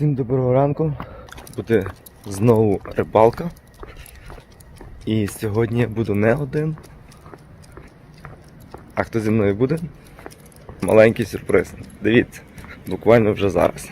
Всім доброго ранку. Буде знову рибалка. І сьогодні буду не один. А хто зі мною буде? Маленький сюрприз. Дивіться, буквально вже зараз.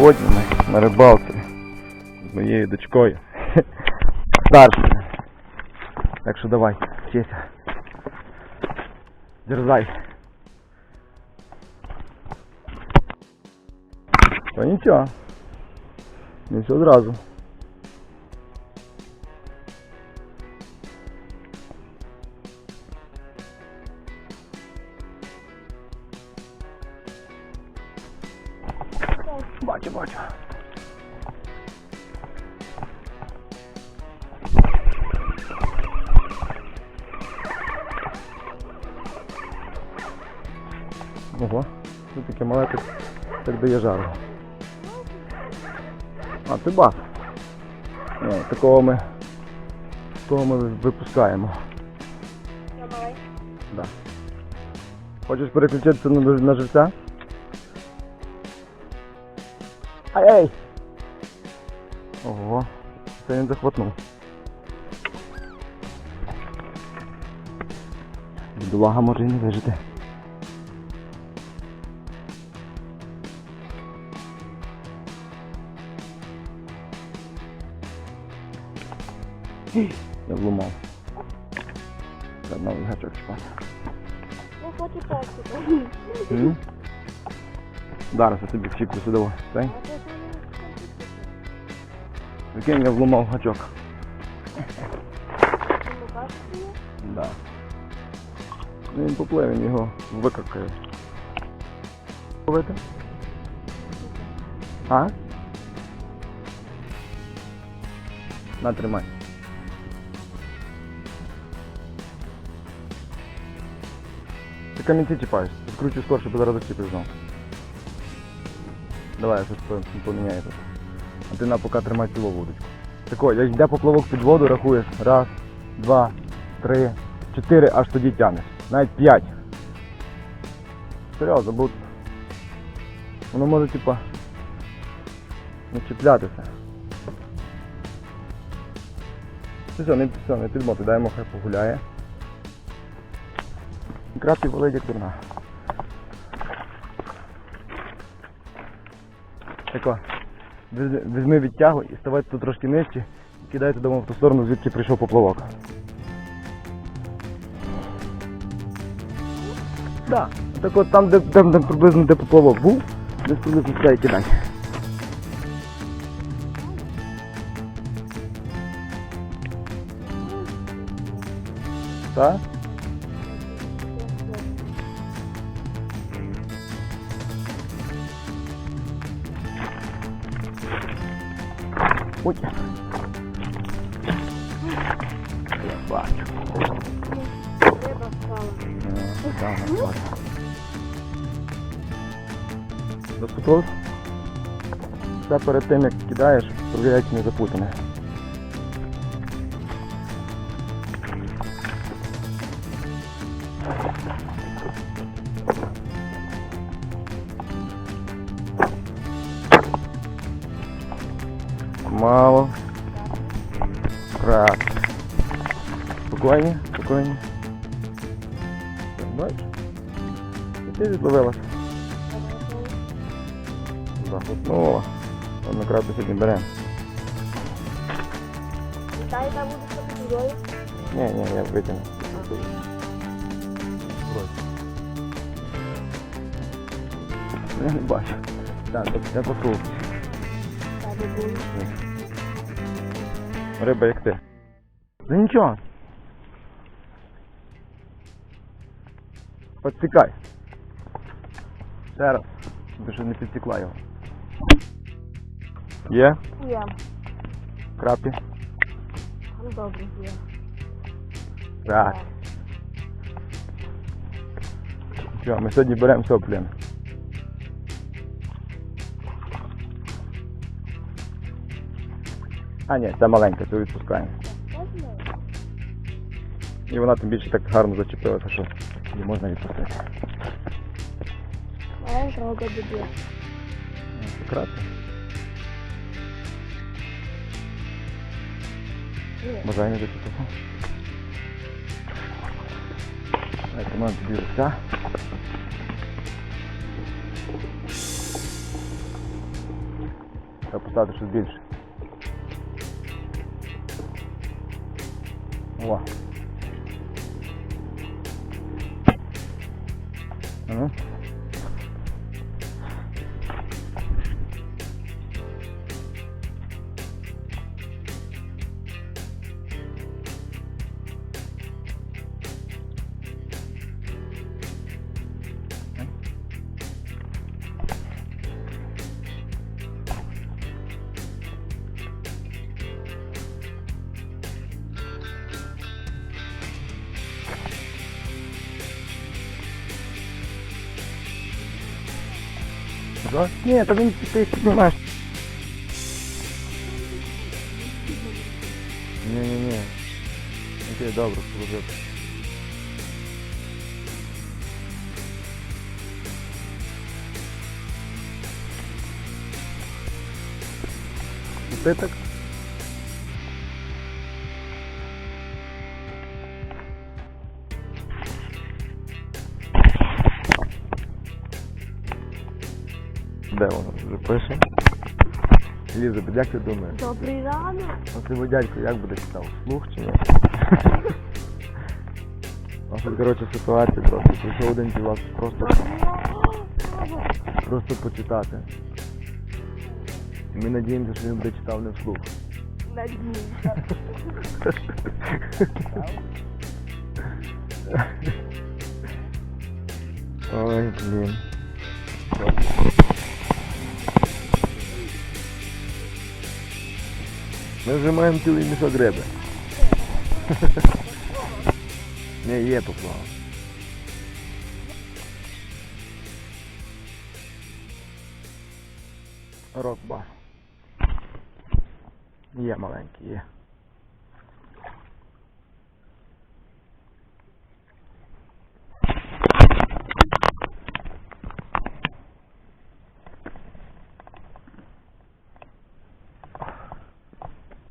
Сьогодні ми на рибалці з моєю дочкою. Старшою. Так що давай, вчися. Дерзай. Та нічого. Не все одразу. Ого, тут таке мале так, дає жару. А, ти бас. Ні, такого ми. Такого ми випускаємо. Да. Хочеш переключитися на, на живця? Ай ай! Ого, це він захватнув. Бідолага може і не вижити. Я вломав. Новий гачок чіпати. Ну, хоч і пальчиком. М? Зараз я тобі вчіплю сюди. Ж Прикинь, я вломав гачок. Да. Ну, Він поплив, він його викакає. Ловити? А? На, тримай. Ти камінці чіпаєш. Відкручу скорше, бо зараз зачіпиш знов. Давай, я щось по- поміняю тут. А ти на поки тримай цілу вудочку. Тако, як йде поплавок під воду, рахуєш. Раз, два, три, чотири, аж тоді тянеш. Навіть п'ять. Серйозно, бо воно може типа не чіплятися. Все, не, все, не підмоти, дай хай погуляє. Крапки валить як дурна. Тако, візь- візьми відтягу і ставай тут трошки нижче і кидай туди в ту сторону, звідки прийшов поплавок. Да. Так от там, де, там, де приблизно де поплавок був, десь приблизно сюди кидай. Так? Ой. Я бачу. Риба впала. Е, там, от. Все перед тим як кидаєш, провіряй, чи не запутане. Мало. Раз. Спокійні, спокійні. Бачиш? І ти відловилась. Захопнула. Одну крапку сьогодні беремо. Дай там буде що підгорою. Ні, ні, я витягну. Я не бачу. Так, так, я покру. Та не буде. Риба як ти. Ну нічого. Підтікай. Ще раз. Ще не підтекла його. Є? Є. Крапі? Ну добре, є. Так. Що, ми сьогодні беремо все, А ні, це маленька, цю відпускаємо. Можна? І вона тим більше так гарно зачепилася, що її можна відпустити. Маленького буде. Краще. Ні. Бажаю не зачепити. Давайте маємо тобі лиця. Треба поставити щось більше. О. Ну. Да? Ні, та він ти їх піднімаєш. Ні, ні, ні. Окей, добре, положив. Ти так? Де воно вже пише? Елізабет, як ти думаєш? Добрий ранок. Оце дядько як буде читав? Слух чи ні? Нас тут, коротше, ситуація просто. Прийшов один чувак просто, просто почитати. І ми надіємося, що він буде читав не вслух. Надіюся. Ой, блін. Ми вже маємо цілий мішок риби. Не, є поплава. Рокбар. Є маленький, є.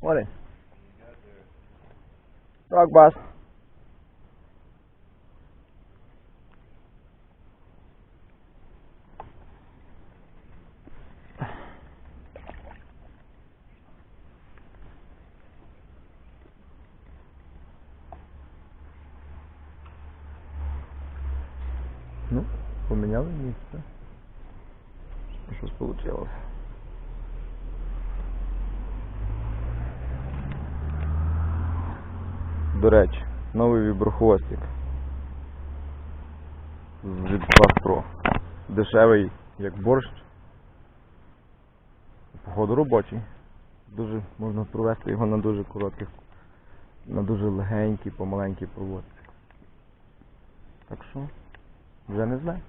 What is? Rock bass. Ну, поменял место. Что получилось? До речі, новий віброхвостик. Від Pro. Дешевий, як борщ. Походу робочий. Дуже можна провести його на дуже коротких, на дуже легенькій, помаленькій проводці. Так що, вже не знаю.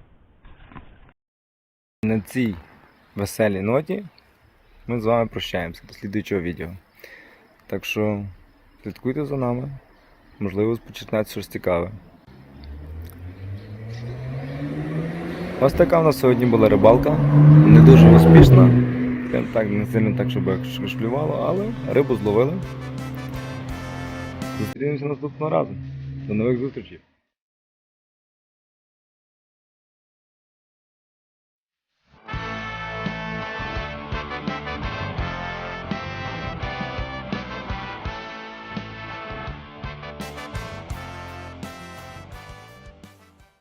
На цій веселій ноті ми з вами прощаємося до слідуючого відео. Так що слідкуйте за нами. Можливо, почнеться щось цікаве. Ось така в нас сьогодні була рибалка. Не дуже успішна. Так, не сильно так, щоб шплювало, але рибу зловили. Зустрінемося наступного разу. До нових зустрічей!